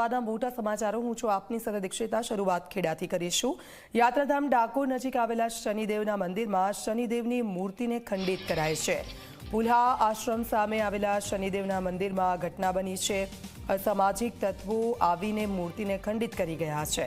સવારના મોટા સમાચારો હું છું આપની સાથે દીક્ષિતા. શરૂઆત ખેડાથી કરીશું. યાત્રાધામ ડાકોર નજીક આવેલા શનિદેવના મંદિરમાં શનિદેવની મૂર્તિને ખંડિત કરાય છે. પુલ્હા આશ્રમ સામે આવેલા શનિદેવના મંદિરમાં ઘટના બની છે. અસામાજિક તત્વો આવીને મૂર્તિને ખંડિત કરી ગયા છે.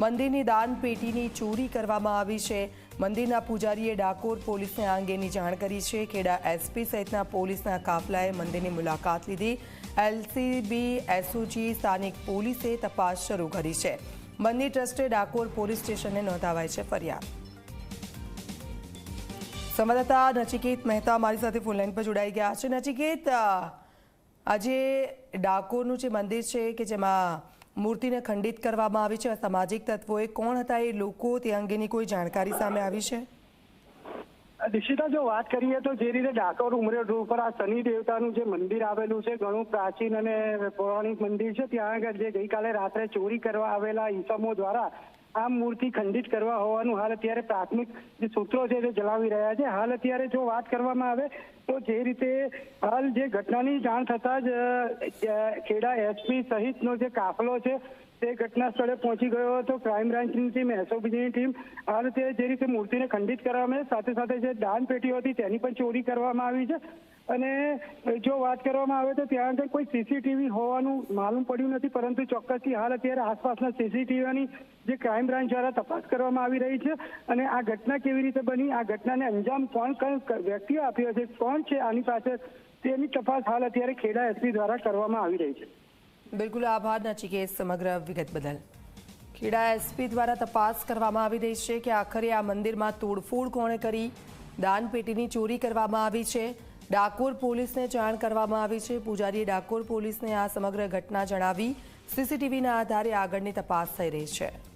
મંદિરની દાન પેટીની ચોરી કરવામાં આવી છે. મંદિરના પૂજારીએ ડાકોર પોલીસને આ અંગેની જાણ કરી છે. ખેડા એસપી સહિતના પોલીસના કાફલાએ મંદિરની મુલાકાત લીધી. એલસીબી એસઓજી સ્થાનિક પોલીસે તપાસ શરૂ કરી છે. મંદિર ટ્રસ્ટે ડાકોર પોલીસ સ્ટેશને નોંધાવાય છે ફરિયાદ. સંવાદદાતા નચિકેત મહેતા મારી સાથે ફોનલાઈન પર જોડાઈ ગયા છે. નચિકેત આજે ડાકોરનું જે મંદિર છે કે જેમાં મૂર્તિને ખંડિત કરવામાં આવી છે. સામાજિક તત્વોએ કોણ હતા એ લોકો તે અંગેની કોઈ જાણકારી સામે આવી છે? દીક્ષિતા જો વાત કરીએ તો જે રીતે ડાકોર ઉમરેડ રોડ પર આ શનિ દેવતાનું જે મંદિર આવેલું છે, ઘણું પ્રાચીન અને પૌરાણિક મંદિર છે, ત્યાં આગળ જે ગઈકાલે રાત્રે ચોરી કરવા આવેલા ઈસમો દ્વારા આ મૂર્તિ ખંડિત કરવા હોવાનું હાલ અત્યારે પ્રાથમિક જે સૂત્રો છે તે જણાવી રહ્યા છે. હાલ અત્યારે જો વાત કરવામાં આવે તો જે રીતે હાલ જે ઘટનાની જાણ થતા જ ખેડા એસપી સહિતનો જે કાફલો છે તે ઘટના સ્થળે પહોંચી ગયો હતો. ક્રાઇમ બ્રાન્ચની ટીમ, એસઓબીની ટીમ હાલ તે જે રીતે મૂર્તિને ખંડિત કરવામાં સાથે સાથે જે દાન પેટી હતી તેની પણ ચોરી કરવામાં આવી છે. અને જો વાત કરવામાં આવે તો ત્યાં આગળ કોઈ સીસીટીવી હોવાનું માલુમ પડ્યું નથી, પરંતુ ચોક્કસથી હાલ અત્યારે આસપાસના સીસીટીવીની જે ક્રાઇમ બ્રાન્ચ દ્વારા તપાસ કરવામાં આવી રહી છે અને આ ઘટના કેવી રીતે બની, આ ઘટનાને અંજામ કોણ કોણ વ્યક્તિએ આપ્યો છે, કોણ છે, આની પાસે તેની તપાસ હાલ અત્યારે ખેડા એસપી દ્વારા કરવામાં આવી રહી છે. બિલકુલ આભાર નચિકેત સમગ્ર વિગત બદલ. ખેડા એસપી દ્વારા તપાસ કરવામાં આવી રહી છે કે આખરે આ મંદિરમાં તોડફોડ કોણે કરી? દાનપેટીની ચોરી કરવામાં આવી છે. ડાકોર પોલીસને જાણ કરવામાં આવી છે. પૂજારીએ ડાકોર પોલીસને આ સમગ્ર ઘટના જણાવી. સીસીટીવીના આધારે આગળની તપાસ થઈ રહી છે.